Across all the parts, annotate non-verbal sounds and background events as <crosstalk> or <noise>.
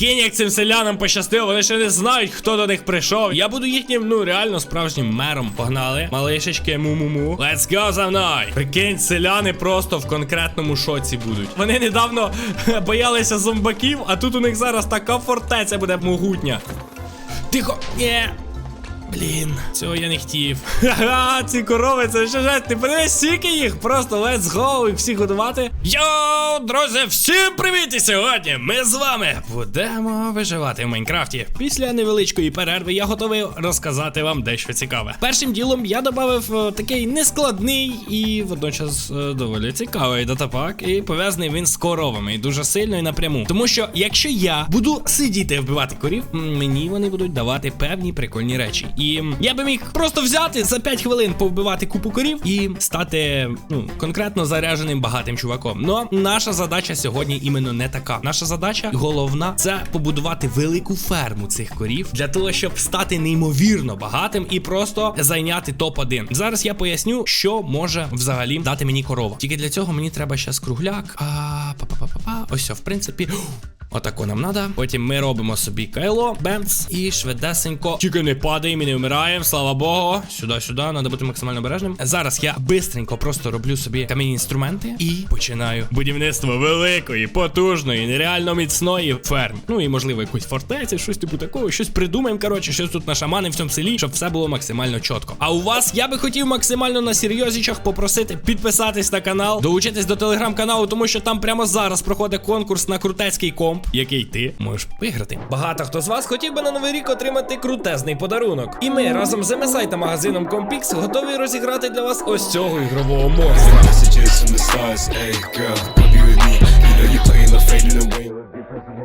Прикинь, як цим селянам пощастило, вони ще не знають, хто до них прийшов. Я буду їхнім, ну реально справжнім мером. Погнали. Малишечки, му-му-му. Let's go за мною. Прикинь, селяни просто в конкретному шоці будуть. Вони недавно <laughs> боялися зомбаків, а тут у них зараз така фортеця буде могутня. Тихо, ні. Блін, цього я не хотів. Ха-ха, ці корови, це ще жесть. Ти подивись, скільки їх. Просто let's go і всіх годувати. Йоу, друзі, всім привіт! І сьогодні ми з вами будемо виживати в Майнкрафті. Після невеличкої перерви я готовий розказати вам дещо цікаве. Першим ділом я додав е, такий нескладний і водночас е, доволі цікавий датапак. І пов'язаний він з коровами і дуже сильно і напряму. Тому що якщо я буду сидіти вбивати корів, мені вони будуть давати певні прикольні речі. І я би міг просто взяти за 5 хвилин повбивати купу корів і стати ну конкретно зарядженим багатим чуваком. Но наша задача сьогодні іменно не така. Наша задача головна це побудувати велику ферму цих корів для того, щоб стати неймовірно багатим і просто зайняти топ-1. Зараз я поясню, що може взагалі дати мені корова. Тільки для цього мені треба ще кругляк. А па-па-па-па. Ось, в принципі. Отако нам надо. Потім ми робимо собі кайло, бемц, і швидесенько. Тільки не падаємо і не вмираємо, слава Богу. Сюди, сюди, треба бути максимально обережним. Зараз я бистренько просто роблю собі камінні інструменти і починаю будівництво великої, потужної, нереально міцної ферми. Ну і можливо якусь фортецю, щось типу такого, щось придумаємо. Коротше, щось тут нашаманимо в цьому селі, щоб все було максимально чітко. А у вас я би хотів максимально на серйозічах попросити підписатись на канал, долучитись до телеграм-каналу, тому що там прямо зараз проходить конкурс на крутецький комп, який ти можеш виграти. Багато хто з вас хотів би на новий рік отримати крутезний подарунок. І ми разом з MSI та магазином Compix готові розіграти для вас ось цього ігрового монстра.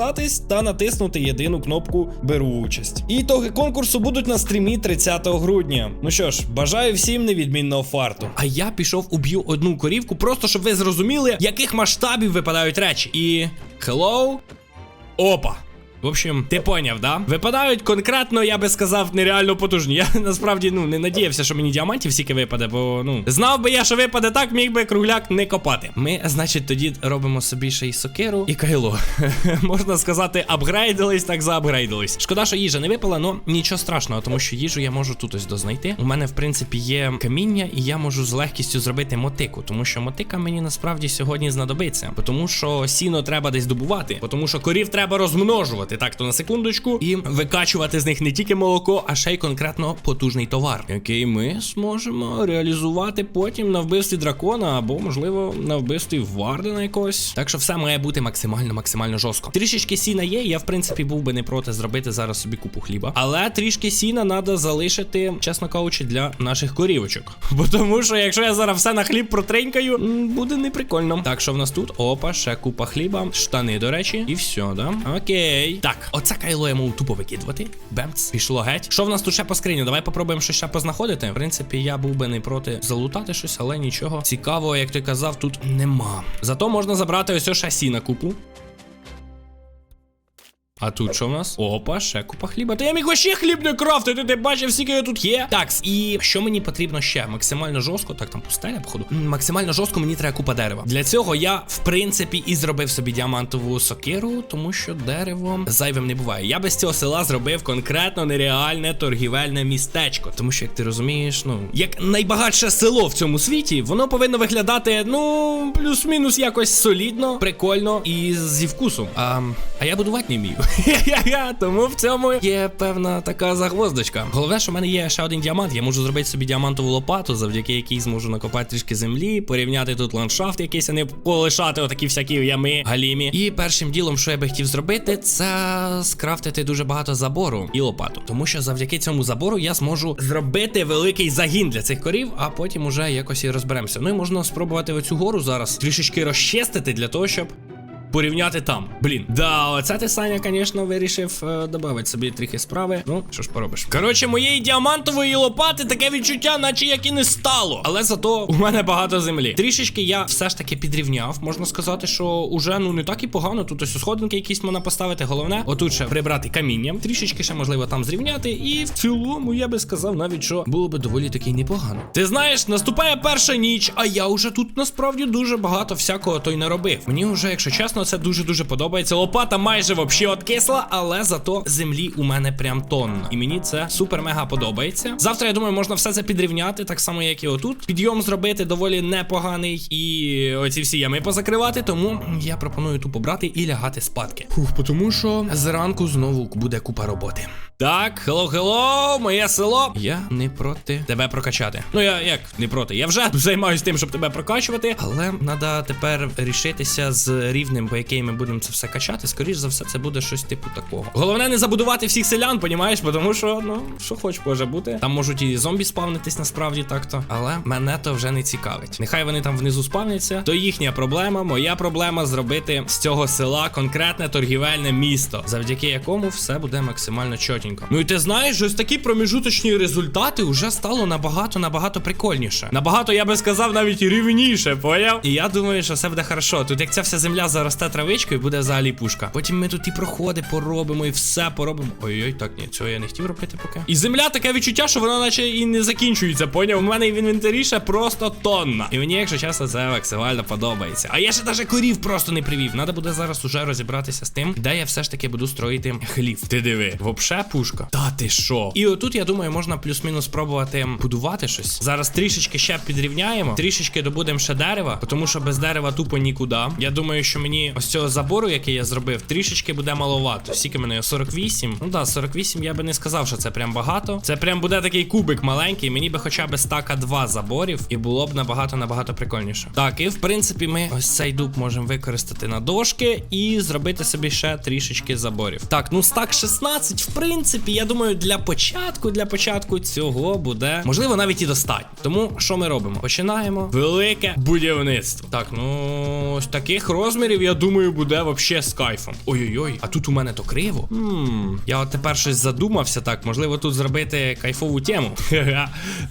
підписатись та натиснути єдину кнопку Беру участь. І ітоги конкурсу будуть на стрімі 30 грудня. Ну що ж, бажаю всім невідмінного фарту. А я пішов уб'ю одну корівку, просто щоб ви зрозуміли, яких масштабів випадають речі. І. Hello? Опа. В общем, ти поняв, да? Випадають конкретно, я би сказав, нереально потужні. Я <laughs> насправді ну не надіявся, що мені діамантів стільки випаде, бо ну знав би я, що випаде так, міг би кругляк не копати. Ми, значить, тоді робимо собі ще й сокиру і кайло. <laughs> Можна сказати, апгрейдились, так заапгрейдились. Шкода, що їжа не випала, але нічого страшного, тому що їжу я можу тут ось дознайти. У мене, в принципі, є каміння, і я можу з легкістю зробити мотику, тому що мотика мені насправді сьогодні знадобиться. Тому що сіно треба десь добувати, тому що корів треба розмножувати. Так, то на секундочку, і викачувати з них не тільки молоко, а ще й конкретно потужний товар, який ми зможемо реалізувати потім на вбивстві дракона, або, можливо, на вбивстві Вардена якогось. Так що все має бути максимально, максимально жорстко. Трішечки сіна є. Я, в принципі, був би не проти зробити зараз собі купу хліба. Але трішки сіна треба залишити, чесно кажучи, для наших корівочок. <laughs> Бо тому що, якщо я зараз все на хліб протринькаю, буде неприкольно. Так, що в нас тут? Опа, ще купа хліба, штани, до речі, і все, да? Окей. Так, оце кайло я можу тупо викидувати. Бемц, пішло геть. Що в нас тут ще по скриню? Давай попробуємо щось ще познаходити. В принципі, я був би не проти залутати щось, але нічого цікавого, як ти казав, тут нема. Зато можна забрати ось ще сі на купу. А тут що в нас? Опа, ще купа хліба. Та я міг ще хліб не крафтити, ти бачив, скільки його тут є. Так, і що мені потрібно ще? Максимально жорстко, так там пустеля, походу. Максимально жорстко мені треба купа дерева. Для цього я, в принципі, і зробив собі діамантову сокиру, тому що дерево зайвим не буває. Я без цього села зробив конкретно нереальне торгівельне містечко. Тому що, як ти розумієш, ну як найбагатше село в цьому світі, воно повинно виглядати, ну, плюс-мінус якось солідно, прикольно і зі вкусом. А, а я будувати не вмію. Тому в цьому є певна така загвоздочка. Головне, що в мене є ще один діамант. Я можу зробити собі діамантову лопату, завдяки якій зможу накопати трішки землі, порівняти тут ландшафт якийсь, а не полишати отакі всякі ями галімі. І першим ділом, що я би хотів зробити, це скрафтити дуже багато забору і лопату. Тому що завдяки цьому забору я зможу зробити великий загін для цих корів, а потім уже якось і розберемося. Ну і можна спробувати оцю гору зараз трішечки розчистити для того, щоб порівняти там. Блін, да, оце ти Саня, звісно, вирішив е, додати собі трохи справи. Ну, що ж поробиш. Коротше, моєї діамантової лопати таке відчуття, наче як і не стало. Але зато у мене багато землі. Трішечки я все ж таки підрівняв. Можна сказати, що уже ну не так і погано. Тут ось сходинки якісь можна поставити. Головне, отут ще прибрати камінням. Трішечки ще можливо там зрівняти. І в цілому я би сказав навіть, що було би доволі таки непогано. Ти знаєш, наступає перша ніч, а я вже тут насправді дуже багато всякого той наробив. Мені вже, якщо чесно, це дуже дуже подобається. Лопата майже вообще откисла, але зато землі у мене прям тонна. І мені це супер-мега подобається. Завтра, я думаю, можна все це підрівняти, так само, як і отут. Підйом зробити доволі непоганий. І оці всі ями позакривати. Тому я пропоную тупо брати і лягати спадки. Фух, тому що зранку знову буде купа роботи. Так, хелло, хелло, моє село. Я не проти тебе прокачати. Ну я як не проти. Я вже <laughs> займаюся тим, щоб тебе прокачувати, але треба тепер рішитися з рівнем, по який ми будемо це все качати. Скоріш за все, це буде щось типу такого. Головне не забудувати всіх селян, понімаєш, тому що ну що хоч може бути. Там можуть і зомбі спавнитись насправді так-то. Але мене то вже не цікавить. Нехай вони там внизу спавняться. То їхня проблема. Моя проблема зробити з цього села конкретне торгівельне місто, завдяки якому все буде максимально чотенько. Ну і ти знаєш, ось такі проміжуточні результати вже стало набагато набагато прикольніше. Набагато я би сказав навіть рівніше, поняв? І я думаю, що все буде хорошо. Тут як ця вся земля заросте травичкою, буде взагалі пушка. Потім ми тут і проходи поробимо, і все поробимо. Ой-ой, так ні, цього я не хотів робити поки. І земля таке відчуття, що вона наче і не закінчується, поняв? У мене в інвентарі ще просто тонна. І мені, якщо чесно, це максимально подобається. А я ще навіть корів просто не привів. Надо буде зараз уже розібратися з тим, де я все ж таки буду строїти хлів. Ти диви, вообще пушка. Та ти що? І отут, я думаю, можна плюс-мінус спробувати будувати щось. Зараз трішечки ще підрівняємо, трішечки добудемо ще дерева, тому що без дерева тупо нікуди. Я думаю, що мені ось цього забору, який я зробив, трішечки буде маловато. Скільки мене його? 48. Ну да, 48 я би не сказав, що це прям багато. Це прям буде такий кубик маленький. Мені би хоча б стака два заборів, і було б набагато набагато прикольніше. Так, і в принципі, ми ось цей дуб можемо використати на дошки і зробити собі ще трішечки заборів. Так, ну стак 16, в принципі, я думаю, для початку, для початку цього буде можливо навіть і достатньо. Тому що ми робимо? Починаємо велике будівництво. Так, ну ось таких розмірів, я думаю, буде вообще з кайфом. Ой-ой-ой, а тут у мене то криво. Хм, я от тепер щось задумався. Так, можливо, тут зробити кайфову тему.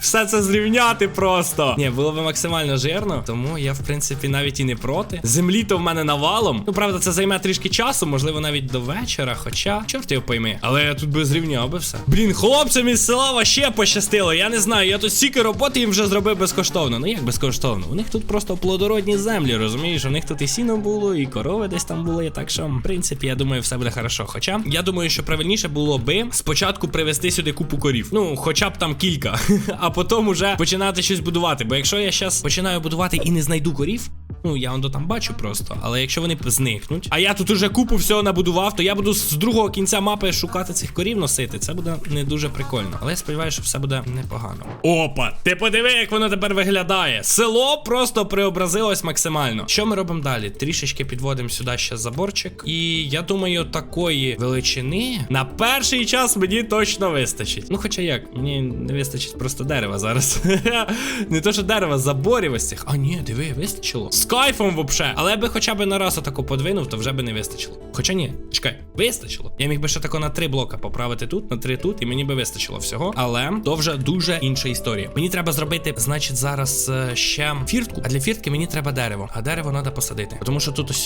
Все це зрівняти просто. Ні, було б максимально жирно, тому я, в принципі, навіть і не проти. Землі то в мене навалом. Ну, правда, це займе трішки часу, можливо, навіть до вечора. Хоча, чорт його пойми. Але я тут би зрівняв би все. Блін, хлопцям із села вообще пощастило. Я не знаю, я тут стільки роботи їм вже зробив безкоштовно. Ну як безкоштовно? У них тут просто плодородні землі, розумієш? У них тут і сіно було, і корови десь там були. Так що, в принципі, я думаю, все буде хорошо. Хоча я думаю, що правильніше було би спочатку привезти сюди купу корів. Ну, хоча б там кілька, <laughs> а потім уже починати щось будувати. Бо якщо я зараз починаю будувати і не знайду корів. Ну, я воно там бачу просто, але якщо вони зникнуть, а я тут уже купу всього набудував, то я буду з другого кінця мапи шукати цих корів носити. Це буде не дуже прикольно. Але я сподіваюся, що все буде непогано. Опа, ти подиви, як воно тепер виглядає. Село просто преобразилось максимально. Що ми робимо далі? Трішечки підводимо сюди ще заборчик. І я думаю, такої величини на перший час мені точно вистачить. Ну, хоча як, мені не вистачить просто дерева зараз. <laughs> Не то, що дерева, заборів ось цих. А ні, диви, вистачило. Кайфом вообще. Але би хоча б на раз отако подвинув, то вже би не вистачило. Хоча ні, чекай, вистачило. Я міг би ще тако на три блока поправити тут, на три тут, і мені би вистачило всього. Але то вже дуже інша історія. Мені треба зробити, значить, зараз е, ще фіртку. А для фіртки мені треба дерево. А дерево треба посадити. Тому що тут ось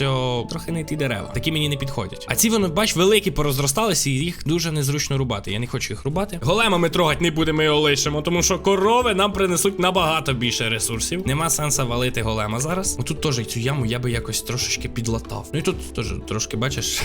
трохи не ті дерева. Такі мені не підходять. А ці вони, бач, великі порозросталися, і їх дуже незручно рубати. Я не хочу їх рубати. Голема ми трогати не будемо його лишимо, тому що корови нам принесуть набагато більше ресурсів. Нема сенсу валити голема зараз. Отут теж цю яму я би якось трошечки підлатав. Ну і тут теж трошки бачиш.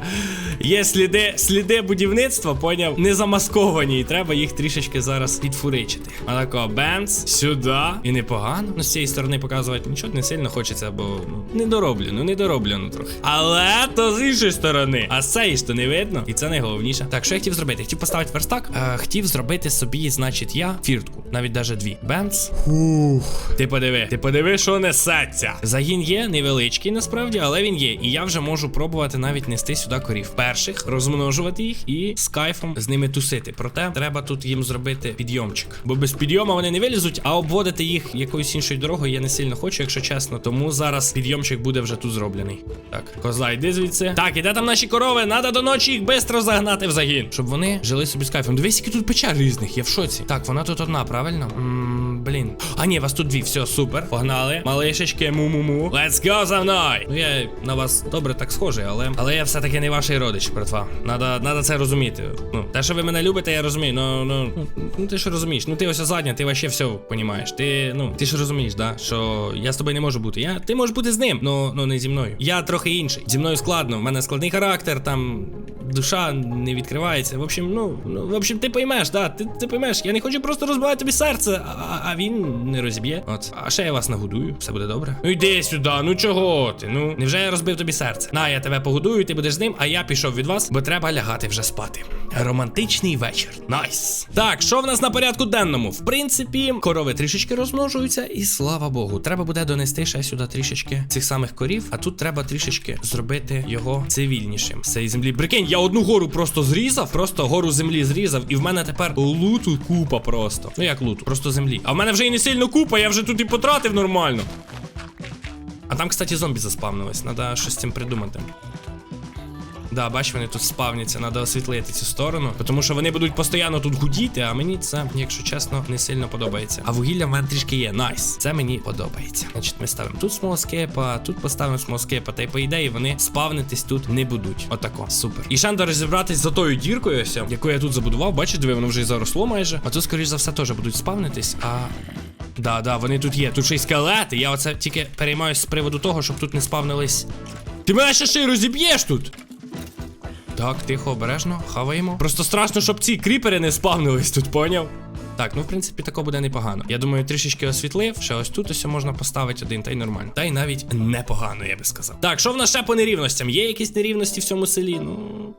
<laughs> Є сліди, сліди будівництва, поняв, не замасковані, і треба їх трішечки зараз підфуричити. А тако, бенц, сюди. І непогано. Ну, з цієї сторони показувати нічого не сильно хочеться, бо ну, не дороблю, ну не дороблено трохи. Але то з іншої сторони. А з цієї то не видно. І це найголовніше. Так, що я хотів зробити? Хотів поставити верстак. Е, хотів зробити собі, значить, я фіртку. Навіть даже дві. Бенц. Фух. Ти подиви, ти подиви, що несеться. Загін є невеличкий насправді, але він є. І я вже можу пробувати навіть нести сюди корів. Перших розмножувати їх і з кайфом з ними тусити. Проте треба тут їм зробити підйомчик. Бо без підйома вони не вилізуть, а обводити їх якоюсь іншою дорогою я не сильно хочу, якщо чесно. Тому зараз підйомчик буде вже тут зроблений. Так, коза, йди звідси. Так, іде там наші корови. Надо до ночі їх швидко загнати в загін. Щоб вони жили собі з кайфом. Дивись, які тут печер різних, я в шоці. Так, вона тут одна, правильно? М, блін. А ні, вас тут дві. Все, супер. Погнали. Малишечки, му-му-му. Let's go за мною. Ну я на вас добре так схожий, але. Але я все-таки не ваший родич, братва. Надо, надо це розуміти. Ну, те, що ви мене любите, я розумію. Ну, ну, ну, ти ж розумієш. Ну ти ось задня, ти вообще все понімаєш. Ти, ну, ти ж розумієш, да? Що я з тобою не можу бути. Я, ти можеш бути з ним, ну, ну не зі мною. Я трохи інший. Зі мною складно. В мене складний характер, там душа не відкривається. В общем, ну, ну в общем, ти поймеш, да, ти, ти поймеш. Я не хочу просто розбивати тобі серце, а, а він не розб'є. От. А ще я вас нагодую, все буде добре. Ну йди сюди, ну чого ти? Ну, невже я розбив тобі серце? На, я тебе погодую, ти будеш з ним, а я пішов від вас, бо треба лягати вже спати. Романтичний вечір. Найс. Так, що в нас на порядку денному? В принципі, корови трішечки розмножуються, і слава Богу, треба буде донести ще сюди трішечки цих самих корів, а тут треба трішечки зробити його цивільнішим. Цієї землі. Прикинь, я одну гору просто зрізав, просто гору землі зрізав, і в мене тепер луту купа просто. Ну як луту, просто землі. А в мене вже і не сильно купа, я вже тут і потратив нормально. А там, кстати, зомбі заспавнились. Треба щось з цим придумати. Да, бач, вони тут спавняться, треба освітлити цю сторону, тому що вони будуть постійно тут гудіти, а мені це, якщо чесно, не сильно подобається. А вугілля в мене трішки є. Найс. Це мені подобається. Значить, ми ставимо тут смолоскепа, тут поставимо смолоскепа, та й по ідеї вони спавнитись тут не будуть. Отако. Супер. І ще треба розібратись за тою діркою, яку я тут забудував. Бачиш, диви, воно вже і заросло майже. А тут, скоріш за все, теж будуть спавнитись, а. Да, да, вони тут є. Тут ще й скелети. Я оце тільки переймаюсь з приводу того, щоб тут не спавнились. Ти мене ще ще й розіб'єш тут. Так, тихо, обережно, хаваємо. Просто страшно, щоб ці кріпери не спавнились тут, поняв? Так, ну в принципі, тако буде непогано. Я думаю, трішечки освітлив. Ще ось тут ось можна поставити один, та й нормально. Та й навіть непогано, я би сказав. Так, що в нас ще по нерівностям? Є якісь нерівності в цьому селі? Ну,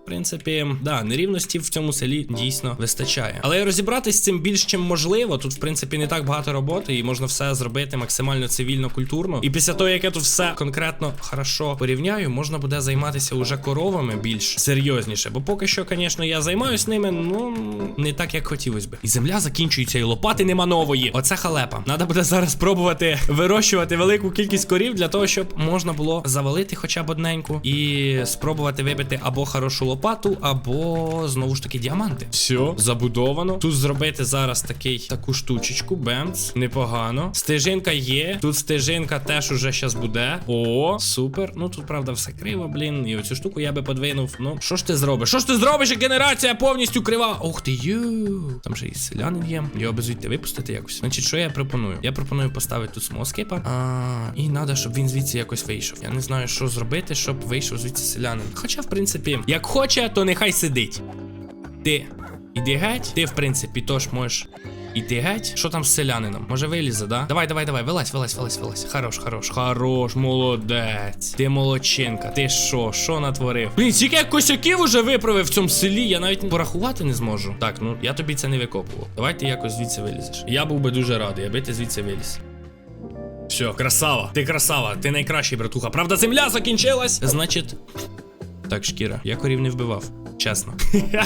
в принципі, да, нерівності в цьому селі дійсно вистачає. Але розібратись з цим більш чим можливо. Тут, в принципі, не так багато роботи, і можна все зробити максимально цивільно, культурно. І після того, як я тут все конкретно хорошо порівняю, можна буде займатися уже коровами більш серйозніше. Бо поки що, звісно, я займаюсь ними, ну не так, як хотілося би. І земля закінчується, і лопати нема нової. Оце халепа. Надо буде зараз пробувати вирощувати велику кількість корів для того, щоб можна було завалити хоча б одненьку і спробувати вибити або хорошу лопату, або знову ж таки діаманти. Все, забудовано. Тут зробити зараз такий таку штучечку. Бемц. Непогано. Стежинка є. Тут стежинка теж уже щас буде. О, супер. Ну тут правда все криво, блін. І оцю штуку я би подвинув. Ну, що ж ти зробиш? Що ж ти зробиш, генерація повністю крива? Ух ти ю. Там же і селянин є. Його би звідти випустити якось. Значить, що я пропоную? Я пропоную поставити тут смоскипа. А, і треба, щоб він звідси якось вийшов. Я не знаю, що зробити, щоб вийшов звідси селянин. Хоча, в принципі, як хоче, то нехай сидить. Ти. Іди геть. Ти, в принципі, тож можеш. Іди геть. Що там з селянином? Може вилізе, да? Давай, давай, давай, вилазь, вилазь, вилазь, вилазь. Хорош, хорош, хорош, молодець. Ти молодчинка. Ти що, що натворив? Блін, скільки я косяків уже виправив в цьому селі, я навіть порахувати не зможу. Так, ну я тобі це не викопував. Давай ти якось звідси вилізеш. Я був би дуже радий, аби ти звідси виліз. Все, красава, ти красава, ти найкращий, братуха. Правда, земля закінчилась. Значить. Так, шкіра, я корів не вбивав. Чесно.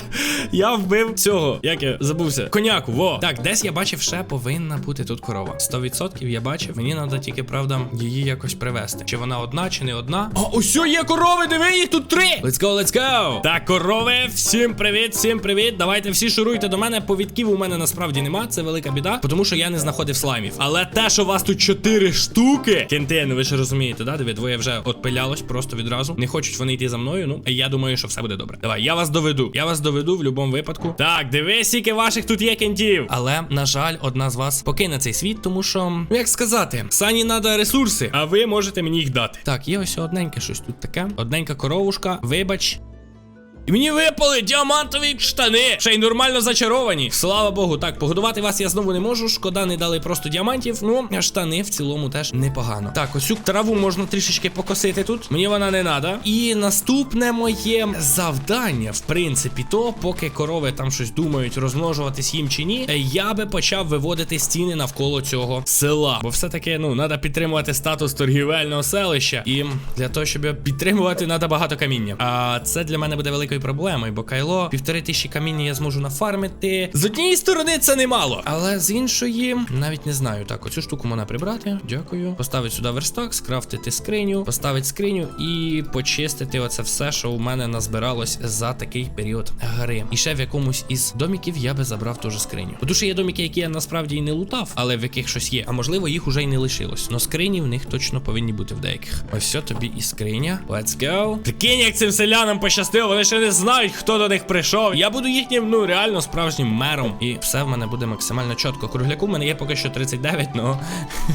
<laughs> я вбив цього, як я забувся. Коняку, во. Так, десь я бачив, ще повинна бути тут корова. 100% я бачив. Мені треба тільки, правда, її якось привезти. Чи вона одна, чи не одна. А, ось є корови, диви, їх тут три. Let's go, let's go. Так, корови, всім привіт, всім привіт. Давайте всі шуруйте до мене. Повідків у мене насправді нема. Це велика біда, тому що я не знаходив слаймів. Але те, що у вас тут чотири штуки. Кенти, ну ви ж розумієте, да? Диви, двоє вже отпилялось просто відразу. Не хочуть вони йти за мною. Ну, я думаю, що все буде добре. Давай, я вас доведу. Я вас доведу в будь-якому випадку. Так, дивись, скільки ваших тут є кентів. Але, на жаль, одна з вас покине цей світ, тому що, ну як сказати, сані треба ресурси, а ви можете мені їх дати. Так, є ось одненьке щось тут таке. Одненька коровушка, вибач. І мені випали діамантові штани. Ще й нормально зачаровані. Слава Богу, так, погодувати вас я знову не можу. Шкода, не дали просто діамантів. Ну, штани в цілому теж непогано. Так, ось цю траву можна трішечки покосити тут. Мені вона не треба. І наступне моє завдання, в принципі, то, поки корови там щось думають, розмножуватись їм чи ні, я би почав виводити стіни навколо цього села. Бо все-таки, ну, треба підтримувати статус торгівельного селища. І для того, щоб підтримувати, треба багато каміння. А це для мене буде великою проблемою, бо кайло півтори тисячі каміння я зможу нафармити. З однієї сторони це немало, але з іншої навіть не знаю. Так, оцю штуку можна прибрати. Дякую. Поставити сюди верстак, скрафтити скриню, поставити скриню і почистити оце все, що у мене назбиралось за такий період гри. І ще в якомусь із доміків я би забрав теж скриню. Тому що є доміки, які я насправді і не лутав, але в яких щось є. А можливо, їх уже й не лишилось. Но скрині в них точно повинні бути в деяких. Ось все тобі і скриня. Let's go. Прикинь, як цим селянам пощастило, вони ще не знають, хто до них прийшов. Я буду їхнім, ну реально справжнім мером. І все в мене буде максимально чітко. Кругляку в мене є поки що 39, но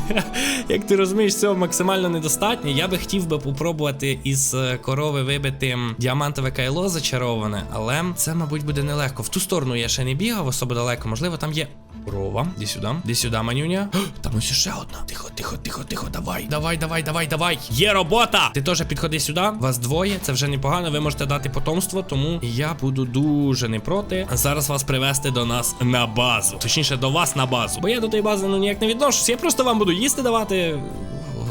<laughs> як ти розумієш, цього максимально недостатньо. Я би хотів би попробувати із е, корови вибити діамантове кайло зачароване, але це, мабуть, буде нелегко. В ту сторону я ще не бігав особо далеко. Можливо, там є. Корова, Ді сюди, Ді сюди, манюня. <gasps> Там ось ще одна. Тихо, тихо, тихо, тихо. Давай, давай, давай, давай, давай. Є робота! Ти теж підходи сюди. Вас двоє, це вже непогано. Ви можете дати потомство, тому я буду дуже не проти зараз вас привезти до нас на базу. Точніше, до вас на базу. Бо я до тієї бази ну ніяк не відношусь. Я просто вам буду їсти давати.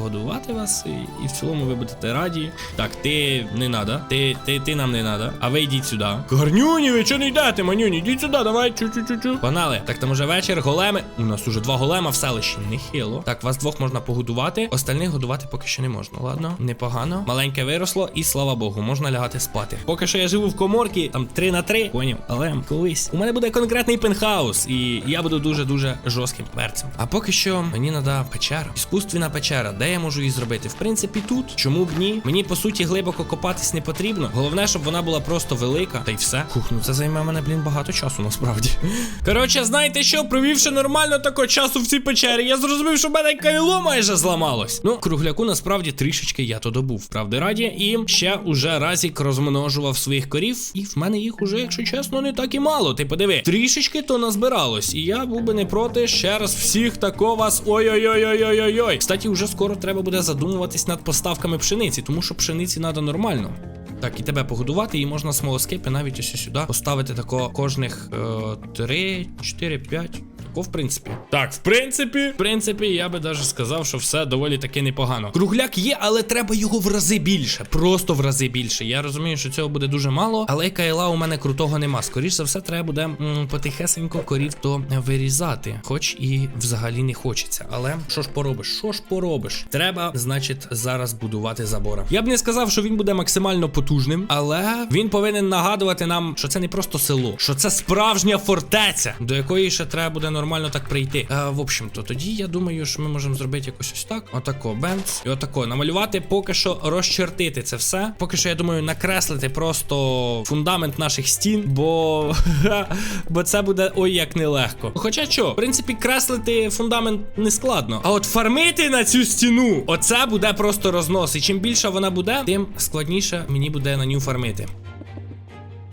Годувати вас, і, і в цілому ви будете раді. Так, ти не надо. Ти, ти, ти нам не надо. А ви йдіть сюди. Гарнюні, ви чого не йдете, манюні? Йдіть сюди, давай. Чу-чу-чу-чу. Погнали. Так, там уже вечір, големи. У нас уже два голема в селищі. Нехило. Так, вас двох можна погодувати. Остальних годувати поки що не можна. Ладно, непогано. Маленьке виросло, і слава Богу, можна лягати спати. Поки що я живу в коморці, там 3 на 3. Поняв, але колись. У мене буде конкретний пентхаус, і я буду дуже-дуже жорстким перцем. А поки що мені треба печера. Іскусственна печера. Де я можу її зробити? В принципі, тут. Чому б ні? Мені по суті глибоко копатись не потрібно. Головне, щоб вона була просто велика. Та й все. Хух, ну це займе мене, блін, багато часу насправді. <laughs> Коротше, знаєте що? Провівши нормально такого часу в цій печері, я зрозумів, що в мене кайло майже зламалось. Ну, кругляку насправді трішечки я то добув, правди раді. І ще уже разік розмножував своїх корів. І в мене їх уже, якщо чесно, не так і мало. Ти подиви, трішечки то назбиралось. І я був би не проти ще раз всіх тако вас. Ой-ой-ой-ой-ой-ой. Кстати, уже скоро треба буде задумуватись над поставками пшениці, тому що пшениці треба нормально. Так, і тебе погодувати, і можна смолоскипи навіть ось сюди поставити тако кожних е, 3, 4, 5. Тако, в принципі. Так, в принципі, в принципі, я би даже сказав, що все доволі таки непогано. Кругляк є, але треба його в рази більше. Просто в рази більше. Я розумію, що цього буде дуже мало, але кайла у мене крутого нема. Скоріше за все, треба буде м, потихесенько корів то вирізати. Хоч і взагалі не хочеться. Але що ж поробиш? Що ж поробиш? Треба, значить, зараз будувати забора. Я б не сказав, що він буде максимально потужним, але він повинен нагадувати нам, що це не просто село, що це справжня фортеця, до якої ще треба буде нормально так прийти. Е, в общем-то, тоді я думаю, що ми можемо зробити якось ось так. Отако, бенц. І отако. Намалювати, поки що розчертити це все. Поки що, я думаю, накреслити просто фундамент наших стін, бо. <laughs> бо це буде ой як нелегко. Хоча що, в принципі, креслити фундамент не складно. А от фармити на цю стіну, оце буде просто рознос. І чим більша вона буде, тим складніше мені буде на ню фармити.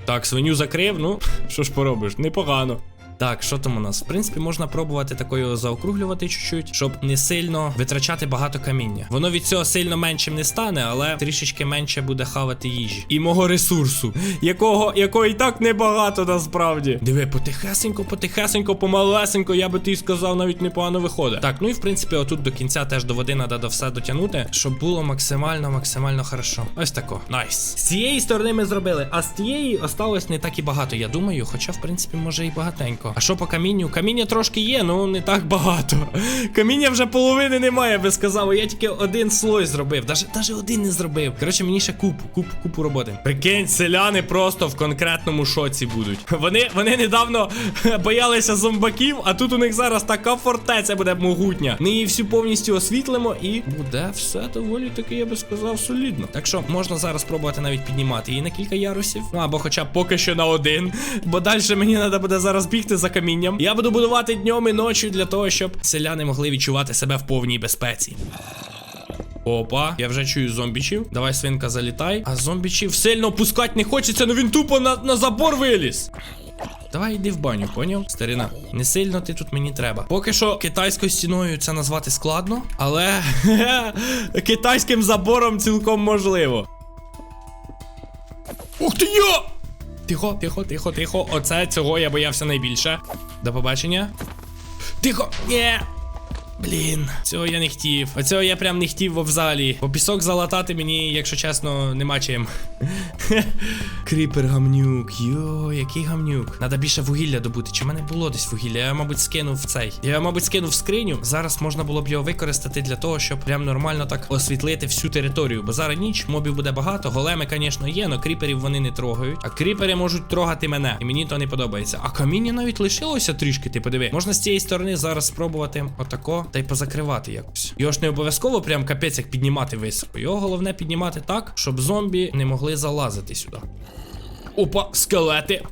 Так, свиню закрив, ну, <laughs> що ж поробиш, непогано. Так, що там у нас? В принципі, можна пробувати такою заокруглювати чуть-чуть, щоб не сильно витрачати багато каміння. Воно від цього сильно меншим не стане, але трішечки менше буде хавати їжі. І мого ресурсу, якого, якого і так небагато насправді. Диви, потихесенько, потихесенько, помалесенько, я би ти сказав, навіть непогано виходить. Так, ну і в принципі, отут до кінця теж до води треба до все дотягнути, щоб було максимально, максимально хорошо. Ось тако. Найс. З цієї сторони ми зробили, а з тієї осталось не так і багато, я думаю. Хоча, в принципі, може і багатенько. А що по камінню? Каміння трошки є, ну не так багато. <laughs> Каміння вже половини немає, я би сказав. Я тільки один слой зробив. Даже, даже один не зробив. Коротше, мені ще купу, купу, купу роботи. Прикинь, селяни просто в конкретному шоці будуть. <laughs> Вони, вони недавно <laughs> боялися зомбаків, а тут у них зараз така фортеця буде могутня. Ми її всю повністю освітлимо і буде все доволі таки, я би сказав, солідно. Так що можна зараз спробувати навіть піднімати її на кілька ярусів. Ну або хоча б поки що на один. Бо далі мені треба буде зараз бігти за камінням. Я буду будувати днем і ночі для того, щоб селяни могли відчувати себе в повній безпеці. Опа, я вже чую зомбічів. Давай, свинка, залітай. А зомбічів сильно пускати не хочеться, ну він тупо на, на забор виліз. Давай йди в баню, поняв? Старина, не сильно ти тут мені треба. Поки що китайською стіною це назвати складно, але <laughs> китайським забором цілком можливо. Ух ти я! Тихо, тихо, тихо, тихо. Оце цього я боявся найбільше. До побачення. Тихо! Є! Блін, цього я не хотів. Оцього я прям не хотів взагалі. Бо пісок залатати мені, якщо чесно, нема чим. <laughs> Кріпер гамнюк. Йо, який гамнюк. Надо більше вугілля добути. Чи в мене було десь вугілля? Я, мабуть, скинув цей. Я, мабуть, скинув скриню. Зараз можна було б його використати для того, щоб прям нормально так освітлити всю територію. Бо зараз ніч, мобів буде багато. Големи, звісно, є, але кріперів вони не трогають. А кріпери можуть трогати мене. І мені то не подобається. А каміння навіть лишилося трішки, ти подиви. Можна з цієї сторони зараз спробувати отако та й позакривати якось. Його ж не обов'язково прям капець як піднімати високо. Його головне піднімати так, щоб зомбі не могли залазити сюди. Опа, скелети.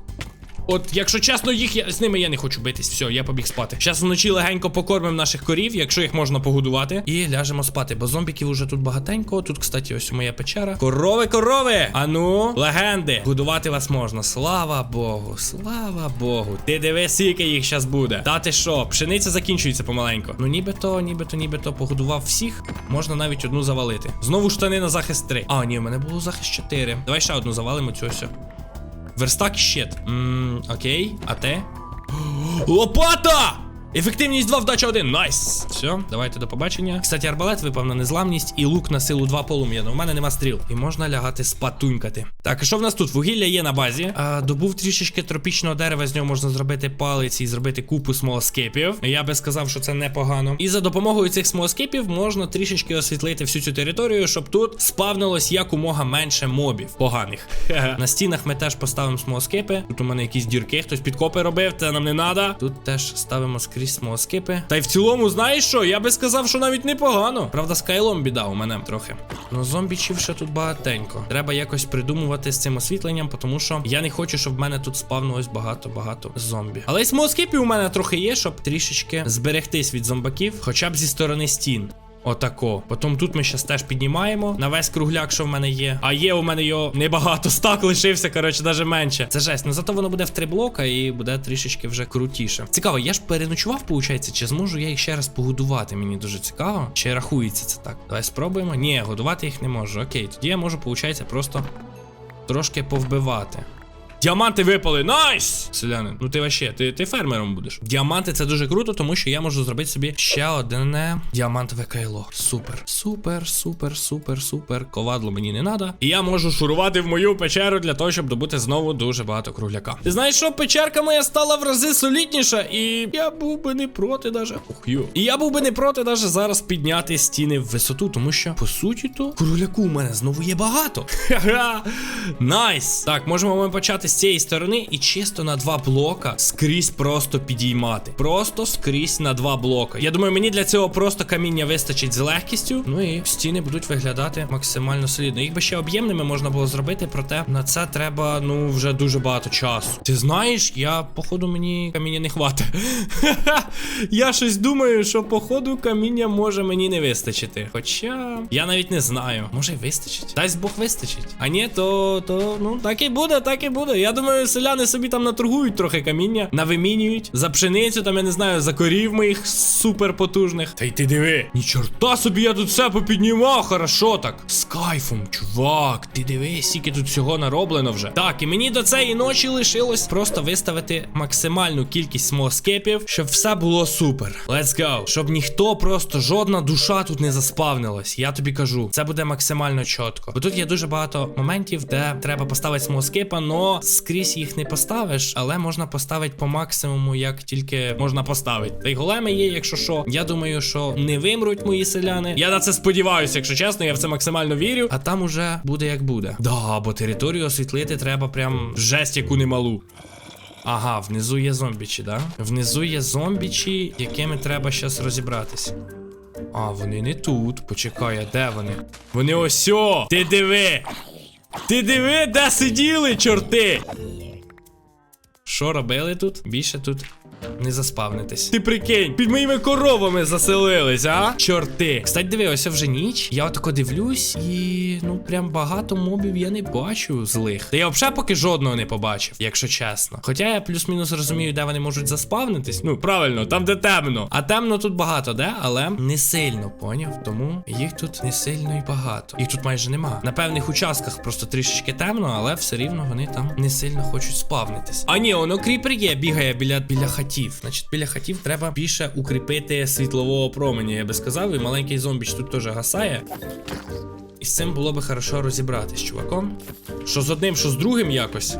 От, якщо чесно, їх я з ними я не хочу битись. Все, я побіг спати. Зараз вночі легенько покормимо наших корів, якщо їх можна погодувати, і ляжемо спати. Бо зомбіків уже тут багатенько. Тут, кстати, ось моя печера. Корови, корови! Ану, легенди! Годувати вас можна. Слава Богу, слава Богу. Ти диви, скільки їх зараз буде. Та ти що, пшениця закінчується помаленьку. Ну нібито, нібито, нібито погодував всіх. Можна навіть одну завалити. Знову штани на захист 3. А, ні, у мене було захист 4. Давай ще одну завалимо цю ось. Верстак щит. Ммм, окей, а те? <gasps> Лопата! Ефективність 2, вдача 1. Найс. Все, давайте до побачення. Кстати, арбалет випав на незламність і лук на силу 2 полум'я. Ну, у мене нема стріл. І можна лягати спатунькати. Так, що в нас тут? Вугілля є на базі. А, добув трішечки тропічного дерева, з нього можна зробити палиці і зробити купу смолоскипів. Я би сказав, що це непогано. І за допомогою цих смолоскипів можна трішечки освітлити всю цю територію, щоб тут спавнилось якомога менше мобів поганих. На стінах ми теж поставимо смолоскипи. Тут у мене якісь дірки, хтось підкопи робив, це нам не треба. Тут теж ставимо скрізь смолоскипи. Та й в цілому, знаєш що? Я би сказав, що навіть непогано. Правда, з кайлом біда у мене трохи. Ну, зомбічів ще тут багатенько. Треба якось придумувати з цим освітленням, тому що я не хочу, щоб в мене тут спавнулось багато-багато зомбі. Але й смолоскипів у мене трохи є, щоб трішечки зберегтись від зомбаків, хоча б зі сторони стін. Отако. Потім тут ми щас теж піднімаємо на весь кругляк, що в мене є. А є у мене його небагато. <laughs> Стак лишився, коротше, навіть менше. Це жесть. Ну зато воно буде в три блока і буде трішечки вже крутіше. Цікаво, я ж переночував, виходить, чи зможу я їх ще раз погодувати? Мені дуже цікаво. Чи рахується це так? Давай спробуємо. Ні, годувати їх не можу. Окей, тоді я можу, виходить, просто трошки повбивати. Діаманти випали, найс! Селянин, ну ти вообще, ти, ти фермером будеш. Діаманти це дуже круто, тому що я можу зробити собі ще одне діамантове кайло. Супер, супер, супер, супер, супер. Ковадло мені не треба. І я можу шурувати в мою печеру для того, щоб добути знову дуже багато кругляка. Ти знаєш, що печерка моя стала в рази солідніша, і я був би не проти даже. Ю. І я був би не проти даже зараз підняти стіни в висоту, тому що, по суті, то кругляку у мене знову є багато. <laughs> Ха-ха. Найс. Так, можемо ми почати з цієї сторони і чисто на два блока скрізь просто підіймати. Просто скрізь на два блока. Я думаю, мені для цього просто каміння вистачить з легкістю. Ну і стіни будуть виглядати максимально солідно. Їх би ще об'ємними можна було зробити, проте на це треба, ну, вже дуже багато часу. Ти знаєш, я, походу, мені каміння не хватить. <laughs> Я щось думаю, що походу каміння може мені не вистачити. Хоча я навіть не знаю. Може й вистачить. Дасть Бог вистачить. А ні, то, то, ну, так і буде, так і буде. Я думаю, селяни собі там наторгують трохи каміння, навимінюють за пшеницю, там я не знаю, за корів моїх супер потужних. Та й ти диви, ні чорта собі я тут все попіднімав, хорошо так. З кайфом, чувак, ти диви, скільки тут всього нароблено вже. Так, і мені до цієї ночі лишилось просто виставити максимальну кількість смоскепів, щоб все було супер. Let's go. Щоб ніхто просто жодна душа тут не заспавнилась. Я тобі кажу, це буде максимально чітко. Бо тут є дуже багато моментів, де треба поставити смоскепа, но скрізь їх не поставиш, але можна поставити по максимуму, як тільки можна поставити. Та й големи є, якщо що. Я думаю, що не вимруть мої селяни. Я на це сподіваюся, якщо чесно, я в це максимально вірю. А там уже буде як буде. Да, бо територію освітлити треба прям жесть яку немалу. Ага, внизу є зомбічі, да? Внизу є зомбічі, якими треба щас розібратись. А, вони не тут. Почекай, а де вони? Вони осьо! Ти диви! Ти диви, де сиділи, чорти! Що робили тут? Більше тут не заспавнитись. Ти прикинь, під моїми коровами заселились, а? Чорти. Кстати, диви, ось вже ніч. Я отако дивлюсь, і ну прям багато мобів я не бачу злих. Та я взагалі поки жодного не побачив, якщо чесно. Хоча я плюс-мінус розумію, де вони можуть заспавнитись. Ну, правильно, там де темно. А темно тут багато, де, але не сильно, поняв? Тому їх тут не сильно і багато. Їх тут майже нема. На певних участках просто трішечки темно, але все рівно вони там не сильно хочуть спавнитись. А ні, воно кріпер є, бігає біля, біля хатів. Значить, біля хатів треба більше укріпити світлового променя, я би сказав, і маленький зомбіч тут теж гасає. І з цим було би хорошо розібратись, чуваком. Що з одним, що з другим якось.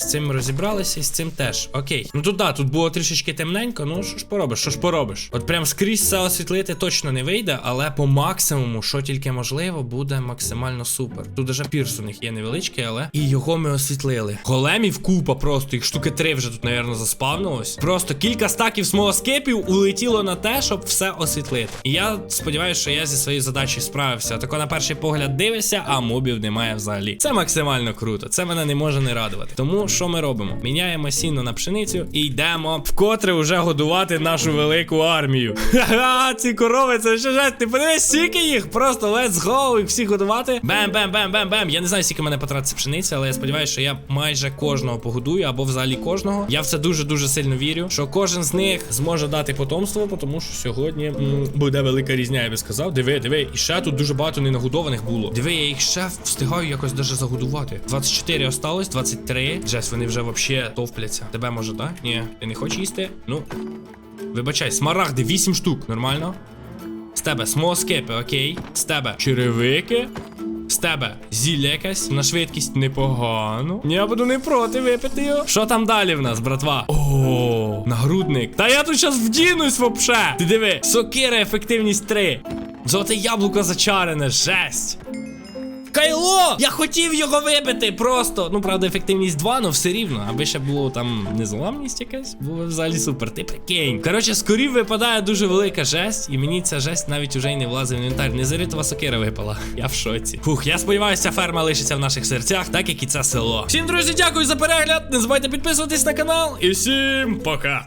З цим розібралися і з цим теж. Окей. Ну тут да, тут було трішечки темненько. Ну що ж поробиш, що ж поробиш? От прям скрізь все освітлити точно не вийде, але по максимуму, що тільки можливо, буде максимально супер. Тут даже пірс у них є невеличкий, але і його ми освітлили. Големів купа просто, їх штуки три вже тут, напевно, заспавнилось. Просто кілька стаків смолоскипів улетіло на те, щоб все освітлити. І я сподіваюся, що я зі своєю задачею справився. Тако на перший погляд дивишся, а мобів немає взагалі. Це максимально круто. Це мене не може не радувати. Тому що ми робимо? Міняємо сіно на пшеницю і йдемо вкотре вже годувати нашу велику армію. Ха-ха, ці корови, це ще жесть. Ти подивись, скільки їх! Просто let's go, їх всіх годувати. Бем, бем, бем, бем, бем. Я не знаю, скільки мене потратиться пшениця, але я сподіваюся, що я майже кожного погодую або взагалі кожного. Я в це дуже дуже сильно вірю, що кожен з них зможе дати потомство, тому що сьогодні м, буде велика різня, я би сказав. Диви, диви, і ще тут дуже багато ненагодованих було. Диви, я їх ще встигаю якось даже загодувати. 24 осталось, 23. Жесть, вони вже вообще товпляться. Тебе може, так? Ні, ти не хочеш їсти? Ну. Вибачай, смарагди 8 штук, нормально? З тебе смоскепи, окей. З тебе черевики. З тебе зілля якась на швидкість непогано. Я буду не проти випити його. Що там далі в нас, братва? О, нагрудник. Та я тут щас вдінусь вообще. Ти диви, сокира, ефективність 3. Золоте яблуко зачарене, жесть. Кайло! Я хотів його вибити просто. Ну, правда, ефективність 2, але все рівно. Аби ще було там незламність якась, було взагалі супер. Ти прикинь. Коротше, з корів випадає дуже велика жесть, і мені ця жесть навіть уже й не влазить в інвентар. Незаритова сокира випала. Я в шоці. Фух, я сподіваюся, ферма лишиться в наших серцях, так як і це село. Всім, друзі, дякую за перегляд. Не забувайте підписуватись на канал. І всім пока.